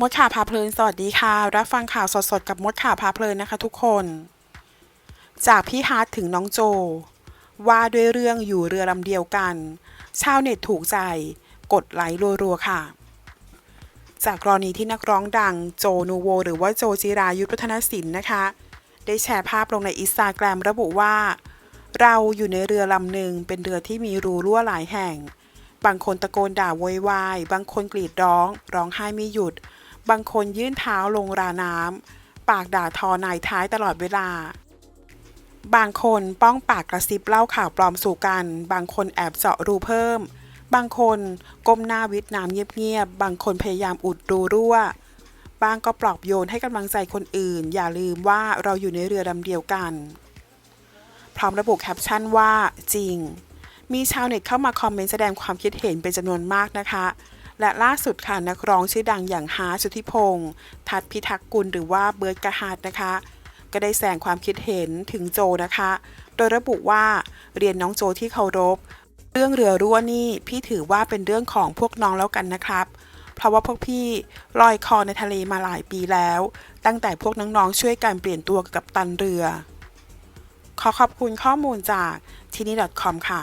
มดข่าวพาเพลิน สวัสดีค่ะ รับฟังข่าวสดๆ กับมดข่าวพาเพลินนะคะทุกคน จากพี่ฮาร์ดถึงน้องโจ ว่าด้วยเรื่องอยู่เรือลำเดียวกัน ชาวเน็ตถูกใจ กดไลค์รัวๆ ค่ะ จากกรณีที่นักร้องดังโจนูโว หรือว่าโจจิรายุทธวัฒนศิลป์นะคะ ได้แชร์ภาพลงในอินสตาแกรมระบุว่า เราอยู่ในเรือลำหนึ่งเป็นเรือที่มีรูรั่วหลายแห่ง บางคนตะโกนด่าโวยวาย บางคนกรีดร้อง ร้องไห้ไม่หยุด บางคนยื่นเท้าลงราน้ำ ปากด่าทอนายท้ายตลอดเวลา บางคนป้องปากกระซิบเล่าข่าวปลอมสู่กัน บางคนแอบเจาะรูเพิ่ม บางคนก้มหน้าวิดน้ำเงียบๆ บางคนพยายามอุดรูรั่ว บางก็ปลอบโยนให้กำลังใจคนอื่น อย่าลืมว่าเราอยู่ในเรือลำเดียวกัน พร้อมระบุแคปชั่นว่าจริง มีชาวเน็ตเข้ามาคอมเมนต์แสดงความคิดเห็นเป็นจำนวนมากนะคะ และล่าสุดค่ะนักร้องชื่อดังอย่างฮาร์สุธิพงศ์ทัดพิทักษ์กุลหรือว่าเบิร์ดกะฮาดนะคะ ก็ได้แสดงความคิดเห็นถึงโจนะคะ โดยระบุว่าเรียนน้องโจที่เคารพ เรื่องเรือรั่วนี่พี่ถือว่าเป็นเรื่องของพวกน้องแล้วกันนะครับเพราะว่าพวกพี่ลอยคอในทะเลมาหลายปีแล้ว ตั้งแต่พวกน้องๆช่วยกันเปลี่ยนตัวกับตันเรือ ขอขอบคุณข้อมูลจากทีนี่ .com ค่ะ